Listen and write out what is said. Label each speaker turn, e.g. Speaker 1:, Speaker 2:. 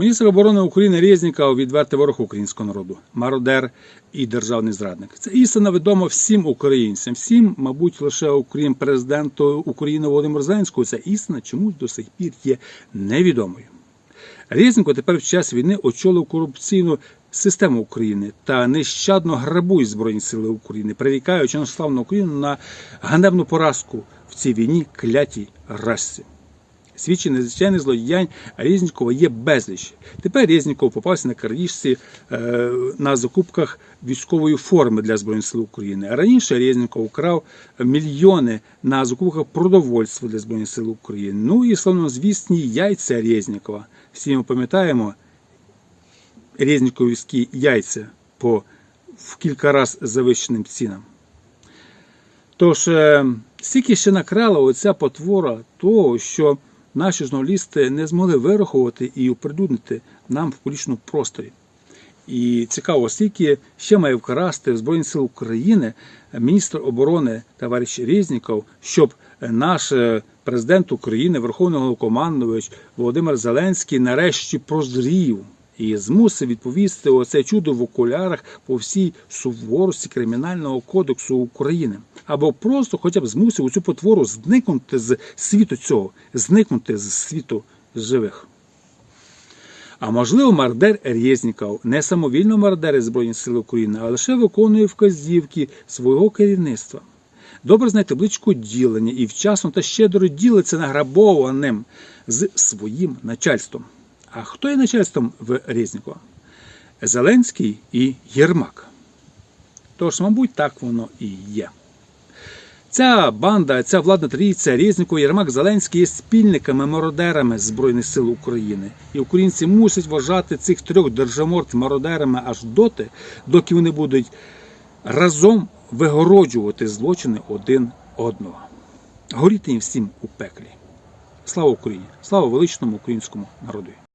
Speaker 1: Міністр оборони України Резніков відвертий ворог українського народу, мародер і державний зрадник. Це істина відома всім українцям, всім, мабуть, лише окрім президенту України Володимира Зеленського. Ця істина чомусь до сих пір є невідомою. Резніков тепер в час війни очолив корупційну систему України та нещадно грабує Збройні Сили України, прирікаючи на славну Україну на ганебну поразку в цій війні клятій расці. Свідчень надзвичайних злодіянь Резнікова є безліч. Тепер Резніков попався на крадіжці е, на закупках військової форми для Збройних сил України. А раніше Резніков вкрав мільйони на закупках продовольства для Збройних сил України. Ну і славнозвісні яйця Резнікова. Всі ми пам'ятаємо Резніковські яйця по в кілька разів завищеним цінам. Тож, е, стільки ще накрала оця потвора того, що наші журналісти не змогли вирахувати і оприлюднити нам в публічному просторі. І цікаво, скільки ще має вкрасти в Збройні Сили України міністр оборони товариш Резніков, щоб наш е, президент України, Верховний Головнокомандувач Володимир Зеленський нарешті прозрів і змусив відповісти оце чудо в окулярах по всій суворості Кримінального кодексу України. Або просто хоча б змусив цю потвору зникнути з світу цього, зникнути з світу живих. А можливо, мардер Резніков не самовільно мардерить Збройні Сили України, а лише виконує вказівки свого керівництва. Добре знає табличку ділення і вчасно та щедро ділиться награбованим з своїм начальством. А хто є начальством в Резнікова? Зеленський і Єрмак. Тож, мабуть, так воно і є. Ця банда, ця владна трійця, Резніков, Єрмак, Зеленський є спільниками, мародерами Збройних сил України. І українці мусять вважати цих трьох держаморд мародерами аж доти, доки вони будуть разом вигороджувати злочини один одного. Горіти їм всім у пеклі. Слава Україні! Слава величному українському народу!